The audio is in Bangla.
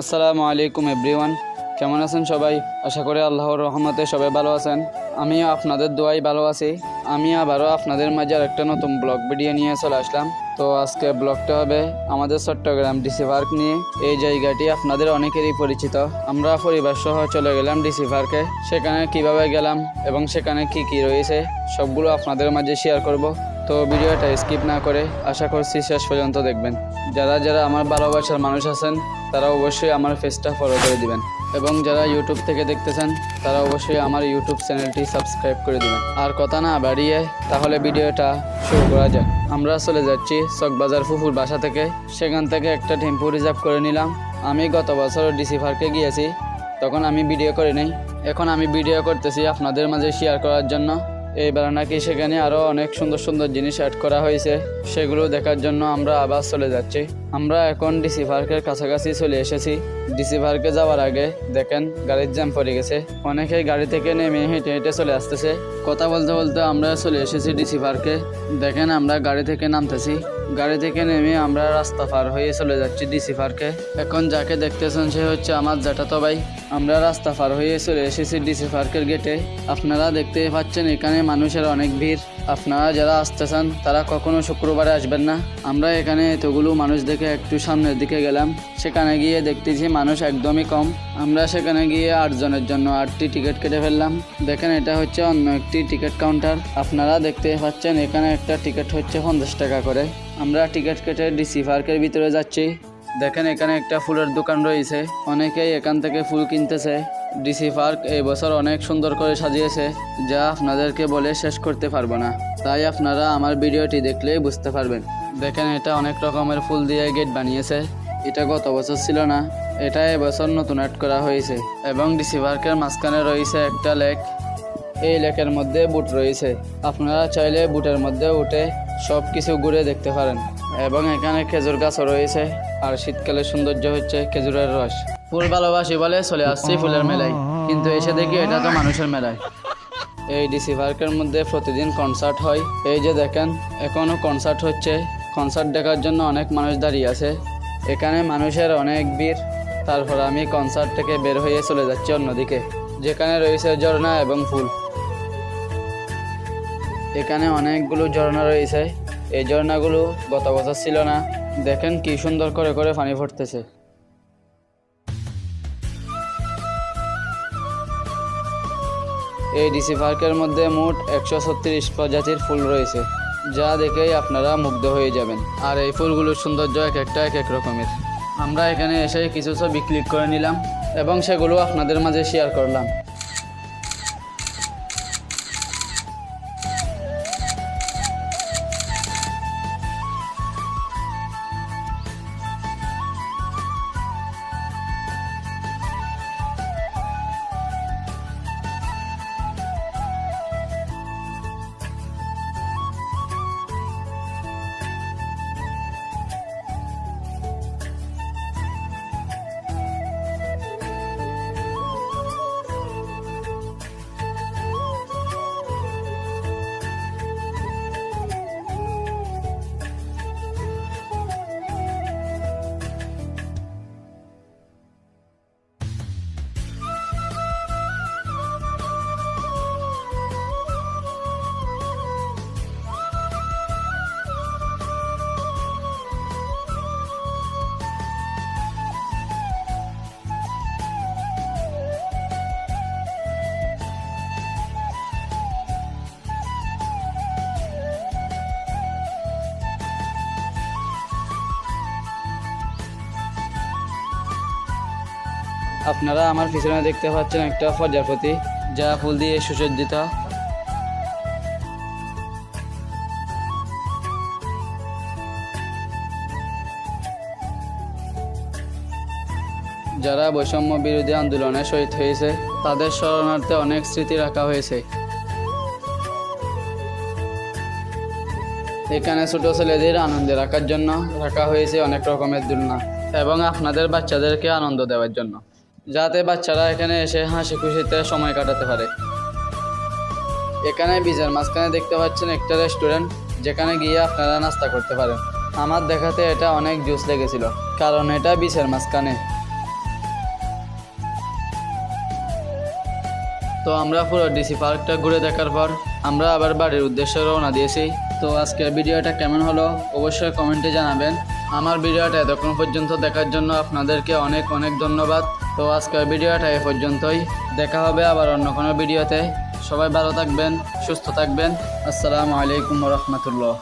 আসসালামু আলাইকুম এভরিওয়ান। কেমন আছেন সবাই? আশা করি আল্লাহর রহমতে সবাই ভালো আছেন। আমিও আপনাদের দোয়াই ভালো আছি। আমি আবারও আপনাদের মাঝে একটা নতুন ব্লগ ভিডিও নিয়ে চলে আসলাম। তো আজকে ব্লগটা হবে আমাদের চট্টগ্রাম ডিসি পার্ক নিয়ে। এই জায়গাটি আপনাদের অনেকেরই পরিচিত। আমরা পরিবার সহ চলে গেলাম ডিসি পার্কে। সেখানে কীভাবে গেলাম এবং সেখানে কি কি রয়েছে, সবগুলো আপনাদের মাঝে শেয়ার করব। তো ভিডিওটা স্কিপ না করে আশা করছি শেষ পর্যন্ত দেখবেন। যারা যারা আমার ভালোবাসার মানুষ আছেন, তারা অবশ্যই আমার ফেসটা ফলো করে দিবেন। এবং যারা ইউটিউব থেকে দেখতেছেন, তারা অবশ্যই আমার ইউটিউব চ্যানেলটি সাবস্ক্রাইব করে দিবেন। আর কথা না বাড়িয়ে, তাহলে ভিডিওটা শুরু করা যাক। আমরা চলে যাচ্ছি চকবাজার ফুফুর বাসা থেকে। সেখান থেকে একটা টেম্পো রিজার্ভ করে নিলাম। আমি গত বছর ডিসি পার্কে গিয়েছি। তখন আমি ভিডিও করি নাই। এখন আমি ভিডিও করতেছি আপনাদের মাঝে শেয়ার করার জন্য। এইবার নাকি সেখানে আরও অনেক সুন্দর সুন্দর জিনিস অ্যাড করা হয়েছে। সেগুলো দেখার জন্য আমরা আবার চলে যাচ্ছি। আমরা এখন ডিসি পার্কের কাছাকাছি চলে এসেছি। ডিসি পার্কে যাওয়ার আগে দেখেন, গাড়ির জ্যাম পড়ে গেছে। অনেকেই গাড়ি থেকে নেমে হেঁটে হেঁটে চলে আসতেছে। কথা বলতে বলতে আমরা চলে এসেছি ডিসি পার্কে দেখেন, আমরা গাড়ি থেকে নামতেছি। গাড়ি থেকে নেমে আমরা রাস্তা পার হয়ে চলে যাচ্ছি ডিসি পার্কে। এখন যাকে দেখতেছেন সে হচ্ছে আমার জ্যাঠাতো ভাই। আমরা রাস্তা পার হয়ে চলে এসেছি ডিসি পার্কের গেটে। আপনারা দেখতে পাচ্ছেন এখানে মানুষের অনেক ভিড়। আপনারা যারা আসতেছেন, তারা কখনো শুক্রবারে আসবেন না। আমরা এখানে এতগুলো মানুষ দেখে একটু সামনের দিকে গেলাম। সেখানে গিয়ে দেখতেছি মানুষ একদমই কম। আমরা সেখানে গিয়ে আটজনের জন্য আটটি টিকিট কেটে ফেললাম। দেখেন, এটা হচ্ছে অন্য একটি টিকিট কাউন্টার। আপনারা দেখতে পাচ্ছেন, এখানে একটা টিকিট হচ্ছে পঞ্চাশ টাকা করে। আমরা টিকিট কেটে ডিসি পার্কের ভিতরে যাচ্ছি। দেখেন, এখানে একটা ফুলের দোকান রয়েছে। অনেকেই এখান থেকে ফুল কিনতেছে। ডিসি পার্ক এই বছর অনেক সুন্দর করে সাজিয়েছে, যা আপনাদেরকে বলে শেষ করতে পারব না। তাই আপনারা আমার ভিডিওটি দেখলেই বুঝতে পারবেন। দেখেন, এটা অনেক রকমের ফুল দিয়ে গেট বানিয়েছে। এটা গত বছর ছিল না, এটা এবছর নতুন অ্যাড করা হয়েছে এবং ডিসি পার্কের মাঝখানে রয়েছে একটা লেক এই লেকের মধ্যে বুট রয়েছে। আপনারা চাইলে বুটের মধ্যে উঠে সব কিছু ঘুরে দেখতে পারেন। এবং এখানে খেজুর গাছও রয়েছে, আর শীতকালে সৌন্দর্য হচ্ছে খেজুরের রস। ফুল ভালোবাসি বলে চলে আসছি ফুলের মেলায়। কিন্তু এসে দেখি এটা তো মানুষের মেলায়। এই ডিসি পার্কের মধ্যে প্রতিদিন কনসার্ট হয়। এই যে দেখেন এখনও কনসার্ট হচ্ছে। কনসার্ট দেখার জন্য অনেক মানুষ দাঁড়িয়ে আছে। এখানে মানুষের অনেক ভিড়। তারপর আমি কনসার্ট থেকে বের হয়ে চলে যাচ্ছি অন্যদিকে, যেখানে রয়েছে ঝর্ণা এবং ফুল। এখানে অনেকগুলো ঝর্ণা রয়েছে। এই ঝর্ণাগুলো গত বছর ছিল না। দেখেন কি সুন্দর করে করে পানি পড়তেছে এই ডিসি পার্কের মধ্যে মোট একশো ছত্রিশ প্রজাতির ফুল রয়েছে, যা দেখেই আপনারা মুগ্ধ হয়ে যাবেন। আর এই ফুলগুলোর সৌন্দর্য এক একটা এক এক রকমের। আমরা এখানে এসে কিছু ছবি ক্লিক করে নিলাম এবং সেগুলো আপনাদের মাঝে শেয়ার করলাম। আপনারা আমার পিছনে দেখতে পাচ্ছেন একটা প্রজাপতি যা ফুল দিয়ে সুসজ্জিত। যারা বৈষম্য বিরোধী আন্দোলনে শহীদ হয়েছে, তাদের স্মরণার্থে অনেক স্মৃতি রাখা হয়েছে। এখানে ছোট ছেলেদের আনন্দে রাখার জন্য রাখা হয়েছে অনেক রকমের দুলনা এবং আপনাদের বাচ্চাদেরকে আনন্দ দেওয়ার জন্য। যাতে বাচ্চারা এখানে এসে হাসি খুশিতে সময় কাটাতে পারে। এখানে বিজার মাঝখানে দেখতে পাচ্ছেন একটা রেস্টুরেন্ট, যেখানে গিয়ে আপনারা নাস্তা করতে পারেন। আমার দেখাতে এটা অনেক জুস লেগেছিল, কারণ এটা বিচের মাঝখানে। তো আমরা পুরো ডিসি পার্কটা ঘুরে দেখার পর আমরা আবার বাড়ির উদ্দেশ্যে রওনা দিয়েছি। তো আজকের ভিডিওটা কেমন হলো অবশ্যই কমেন্টে জানাবেন। আমার ভিডিওটা এতক্ষণ পর্যন্ত দেখার জন্য আপনাদেরকে অনেক অনেক ধন্যবাদ। তো আজকের ভিডিওটা এ পর্যন্তই। দেখা হবে আবার অন্য কোনো ভিডিওতে। সবাই ভালো থাকবেন, সুস্থ থাকবেন। আসসালামু আলাইকুম রহমতুল্লাহ।